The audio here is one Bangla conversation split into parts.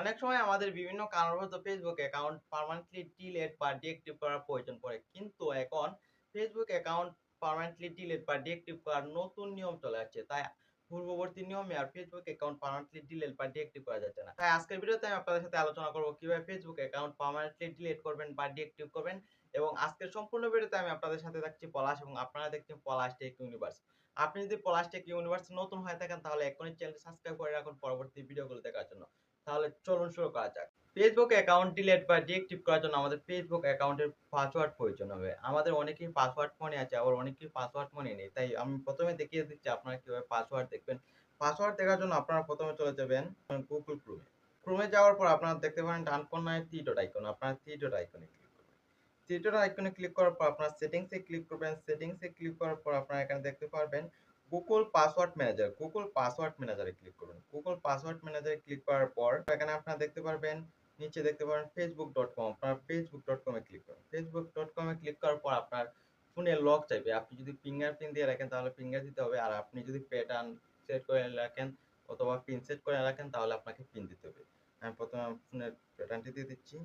অনেক সময় আমাদের বিভিন্ন কারণবশত ফেসবুক অ্যাকাউন্ট পার্মানেন্টলি ডিলেট বা ডিএক্টিভ করার প্রয়োজন পড়ে। কিন্তু এখন ফেসবুক অ্যাকাউন্ট পার্মানেন্টলি ডিলেট বা ডিএক্টিভ করার নতুন নিয়ম চলে আসছে। তাই পূর্ববর্তী নিয়মে আর ফেসবুক অ্যাকাউন্ট পার্মানেন্টলি ডিলেট বা ডিএক্টিভ করা যাচ্ছে না। তাই আজকের ভিডিওতে আমি আপনাদের সাথে আলোচনা করব কীভাবে ফেসবুক অ্যাকাউন্ট পার্মানেন্টলি ডিলিট করবেন বা ডিএক্টিভ করবেন এবং আজকের সম্পূর্ণ ভিডিওতে আমি আপনাদের সাথে থাকছি পলাশ এবং আপনারা দেখছেন পলাশ টেক ইউনিভার্স। আপনি যদি পলাশ টেক ইউনিভার্স নতুন হয়ে থাকেন তাহলে এখনই চ্যানেলটি সাবস্ক্রাইব করে রাখুন পরবর্তী ভিডিওগুলো দেখার জন্য। তাহলে চলুন শুরু করা যাক। ফেসবুক অ্যাকাউন্ট ডিলিট বা ডিএক্টিভ করার জন্য আমাদের ফেসবুক অ্যাকাউন্টের পাসওয়ার্ড প্রয়োজন হবে। আমাদের অনেকেই পাসওয়ার্ড মনে আছে, আবার অনেকেই পাসওয়ার্ড মনে নেই। তাই আমি প্রথমে দেখিয়ে দিচ্ছি আপনারা কীভাবে পাসওয়ার্ড দেখবেন। পাসওয়ার্ড দেখার জন্য আপনারা প্রথমে চলে যাবেন গুগল ক্রোমে ক্রোমে যাওয়ার পর আপনারা দেখতে পারেন ডান কোনায় থ্রি ডট আইকন আপনারা থ্রি ডট আইকনে ক্লিক করবেন। থ্রি ডট আইকনে ক্লিক করার পর আপনারা সেটিংসে ক্লিক করবেন। সেটিংসে ক্লিক করার পর আপনারা এখানে দেখতে পারবেন Google password manager Google password ম্যানেজারে click করুন। গুগল পাসওয়ার্ড ম্যানেজারে ক্লিক করার পর এখানে আপনারা দেখতে পারবেন, নিচে দেখতে পারেন ফেসবুক ডট কম আপনার ফেসবুক ডট কমে ক্লিক করুন। ফেসবুক ডট কমে ক্লিক করার পর আপনার ফোনে লক চাইবে। আপনি যদি ফিঙ্গার প্রিন্ট দিয়ে রাখেন তাহলে ফিঙ্গার দিতে হবে। আর আপনি যদি প্যাটার্ন সেট করে রাখেন অথবা পিন সেট করে রাখেন তাহলে আপনাকে পিন দিতে হবে। আমি প্রথমে ফোনের প্যাটার্নটি দিয়ে দিচ্ছি।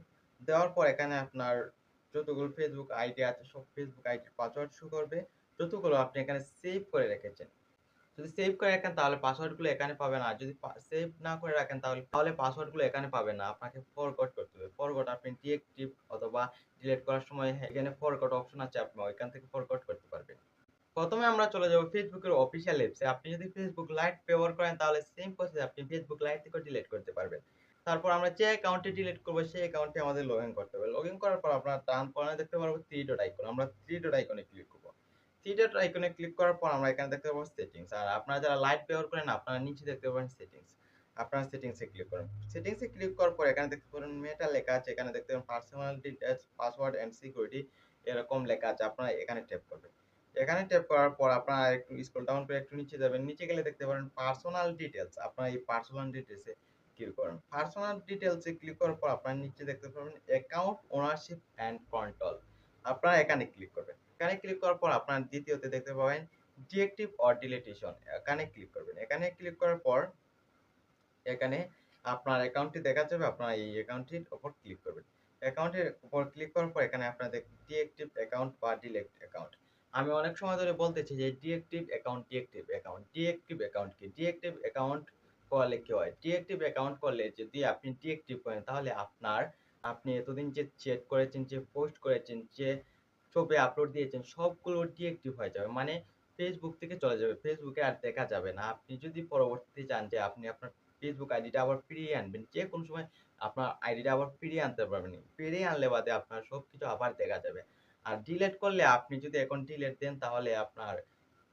দেওয়ার পর এখানে আপনার যতগুলো ফেসবুক আইডি আছে, সব ফেসবুক আইডির পাসওয়ার্ড শো করবে। যতগুলো আপনি এখানে সেভ করে রেখেছেন। যদি সেভ করে রাখেন তাহলে পাসওয়ার্ডগুলো এখানে পাবেন আর যদি সেভ না করে রাখেন তাহলে তাহলে পাসওয়ার্ডগুলো এখানে পাবেন না। আপনাকে ফরগট করতে হবে। ফরগট আপনি ডিএক্টিভ অথবা ডিলিট করার সময় এখানে ফরগট অপশন আছে, আপনি ওইখান থেকে ফরগট করতে পারবেন। প্রথমে আমরা চলে যাব ফেসবুকের অফিসিয়াল অ্যাপসে আপনি যদি ফেসবুক লাইট ব্যবহার করেন তাহলে সেম প্রসেস আপনি ফেসবুক লাইট থেকে ডিলিট করতে পারবেন। তারপর আমরা যে অ্যাকাউন্টে ডিলিট করব, সেই অ্যাকাউন্টে আমাদের লগ ইন করতে হবে। লগ ইন করার পর আপনার ডান কোণে দেখতে পারব থ্রি ডট আইকন আমরা থ্রি ডট আইকনে ক্লিক করব। থ্রি ডট আইকনে ক্লিক করার পর আমরা এখানে দেখতে পাবো সেটিংস আর আপনারা যারা লাইট ব্যবহার করেন আপনারা নিচে দেখতে পাবেন সেটিংস আপনারা সেটিংসে ক্লিক করুন। সেটিংসে ক্লিক করার পর এখানে দেখতে পাবেন মেটা লেখা আছে। এখানে দেখতে পাবেন personal details password and security এরকম লেখা আছে। আপনারা এখানে ট্যাপ করবেন। এখানে ট্যাপ করার পর আপনারা একটু স্ক্রল ডাউন করে একটু নিচে যাবেন। নিচে গেলে দেখতে পারেন পার্সোনাল ডিটেলস আপনারা এই পার্সোনাল ডিটেলসে ক্লিক করুন। পার্সোনাল ডিটেলসে ক্লিক করার পর আপনারা নিচে দেখতে পাবেন অ্যাকাউন্ট ওনারশিপ অ্যান্ড কন্ট্রোল আপনারা এখানে ক্লিক করবেন। এখানে ক্লিক করার পর আপনারা দ্বিতীয়তে দেখতে পাবেন ডিএক্টিভ অর ডিলিটেশন এখানে ক্লিক করবেন। এখানে ক্লিক করার পর এখানে আপনার অ্যাকাউন্টটি দেখা যাবে, আপনারা এই অ্যাকাউন্টটির উপর ক্লিক করবেন। অ্যাকাউন্টের উপর ক্লিক করার পর এখানে আপনাদের ডিএক্টিভ অ্যাকাউন্ট বা ডিলেক্ট অ্যাকাউন্ট আমি অনেক সময় ধরে বলতেছি যে deactive account deactive account deactive account কি? ডিএক্টিভ অ্যাকাউন্ট করলে কি হয়? ডিএক্টিভ অ্যাকাউন্ট করলে যদি আপনি ডিএক্টিভ করেন, তাহলে আপনার, আপনি এতদিন যে চেক করেছেন, যে পোস্ট করেছেন, যে ছবি আপলোড দিয়েছেন, সবগুলো ডিএক্টিভ হয়ে যাবে। মানে ফেসবুক থেকে চলে যাবে। ফেসবুকে আর দেখা যাবে না। আপনি যদি পরবর্তীতে চান যে আপনি আপনার ফেসবুক আইডিটা আবার ফিরিয়ে আনবেন, যে কোনো সময় আপনার আইডিটা আবার ফিরিয়ে আনতে পারবেন। ফিরিয়ে আনলে বাদে আপনার সব কিছু আবার দেখা যাবে। আর ডিলেট করলে আপনি যদি এখন ডিলেট দেন, তাহলে আপনার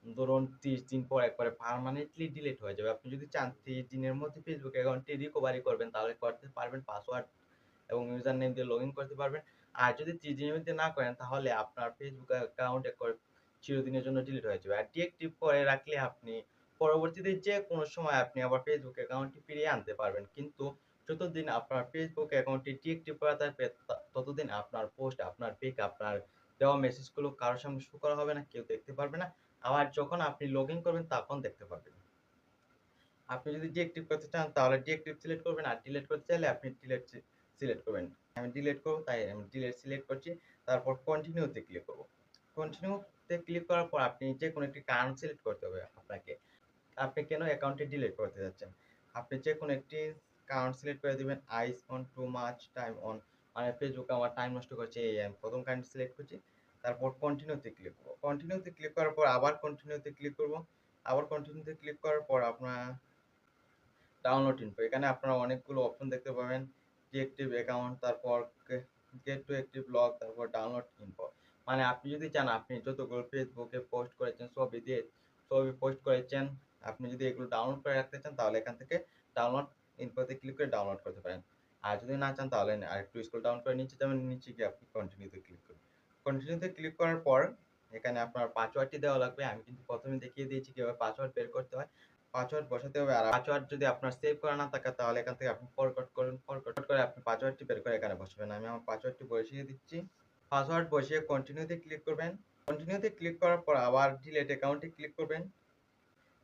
ধরুন ত্রিশ দিন পর একবারে পারমানেন্টলি ডিলেট হয়ে যাবে। আপনি যদি চান ত্রিশ দিনের মধ্যে ফেসবুক অ্যাকাউন্টটি রিকভারি করবেন, তাহলে করতে পারবেন পাসওয়ার্ড এবং ইউজার নেম দিয়ে লগ ইন করতে পারবেন। আর যদি মধ্যে না করেন, তাহলে আপনার ফেসবুক অ্যাকাউন্ট চিরদিনের জন্য ডিলিট হয়ে যাবে। আর ডিএক্টিভ করে রাখলে আপনি পরবর্তীতে যে কোনো সময় আপনি আবার ফেসবুক অ্যাকাউন্টটি ফিরিয়ে আনতে পারবেন। কিন্তু যতদিন আপনার ফেসবুক অ্যাকাউন্টটি ডিএক্টিভ করা থাকবে ততদিন আপনার পোস্ট আপনার পিক আপনার দেওয়া মেসেজগুলো কারোর সঙ্গে শো করা হবে না, কেউ দেখতে পারবে না। আবার যখন আপনি লগ ইন করবেন, তখন দেখতে পারবেন। আপনি যদি ডিএক্টিভ করতে চান, তাহলে ডিএক্টিভ সিলেক্ট করবেন, আর ডিলিট করতে চাইলে আপনি ডিলিট সিলেক্ট করবেন। আমি ডিলিট করব, তাই আমি ডিলিট সিলেক্ট করছি, তারপর কন্টিনিউতে ক্লিক করব। কন্টিনিউতে ক্লিক করার পর আপনি যে কোনো একটি কারণ সিলেক্ট করতে হবে আপনাকে। আপনি কেন অ্যাকাউন্টে ডিলিট করতে যাচ্ছেন? আপনি যে কোনো একটি কারণ সিলেক্ট করে দিবেন I spend too much time on মানে ফেসবুকে আমার টাইম নষ্ট করছে, এই আমি প্রথম কারণ সিলেক্ট করছি, তারপর কন্টিনিউতে ক্লিক করব। কন্টিনিউতে ক্লিক করার পর আবার কন্টিনিউতে ক্লিক করব। আবার কন্টিনিউতে ক্লিক করার পর আপনার ডাউনলোড ইনফো এখানে আপনারা অনেকগুলো অপশন দেখতে পাবেন। ডিএক্টিভ অ্যাকাউন্ট তারপর গেট টু অ্যাক্টিভ লগ তারপর ডাউনলোড ইনফো মানে আপনি যদি চান, আপনি যতগুলো ফেসবুকে পোস্ট করেছেন ছবি দিয়ে ছবি পোস্ট করেছেন, আপনি যদি এগুলো ডাউনলোড করে রাখতে চান, তাহলে এখান থেকে ডাউনলোড ইনফোতে ক্লিক করে ডাউনলোড করতে পারেন। আর যদি না চান, তাহলে আর একটু স্ক্রল ডাউন করে নিচে যাবেন নিচে গিয়ে আপনি কন্টিনিউতে ক্লিক করুন। কন্টিনিউতে ক্লিক করার পর, এখানে আপনার পাসওয়ার্ডটি দেওয়া লাগবে। আমি কিন্তু প্রথমে দেখিয়ে দিয়েছি কীভাবে পাসওয়ার্ড বের করতে হয়। পাসওয়ার্ড বসাতে হবে আর পাসওয়ার্ড যদি আপনার সেভ করা না থাকে, তাহলে এখান থেকে আপনি ফরগট করুন। ফরগট করে আপনি পাসওয়ার্ডটি বের করে এখানে বসাবেন। আমি আমার পাসওয়ার্ডটি বসিয়ে দিচ্ছি। পাসওয়ার্ড বসিয়ে কন্টিনিউতে ক্লিক করবেন। কন্টিনিউতে ক্লিক করার পর আবার ডিলেট অ্যাকাউন্টে ক্লিক করবেন।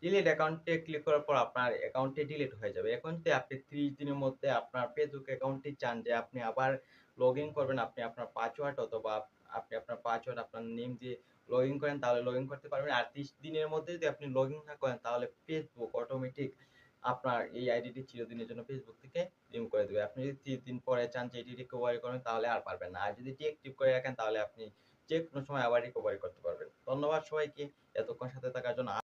ডিলিট অ্যাকাউন্টে ক্লিক করার পর আপনার অ্যাকাউন্টটি ডিলিট হয়ে যাবে। এখন যদি আপনি ত্রিশ দিনের মধ্যে আপনার ফেসবুক অ্যাকাউন্টটি চান যে আপনি আবার লগ ইন করবেন, আপনি আপনার পাসওয়ার্ড অথবা আপনি আপনার পাসওয়ার্ড আপনার নেম দিয়ে লগ ইন করেন, তাহলে লগ ইন করতে পারবেন। আর ত্রিশ দিনের মধ্যে যদি আপনি লগ ইন না করেন, তাহলে ফেসবুক অটোমেটিক আপনার এই আইডিটি চিরদিনের জন্য ফেসবুক থেকে রিমুভ করে দেবে। আপনি যদি ত্রিশ দিন পরে চান যে এটি রিকভারি করেন, তাহলে আর পারবেন না। আর যদি ডিএক্টিভ করে রাখেন, তাহলে আপনি যে কোনো সময় আবার রিকভারি করতে পারবেন। ধন্যবাদ সবাইকে, এতক্ষণ সাথে থাকার জন্য।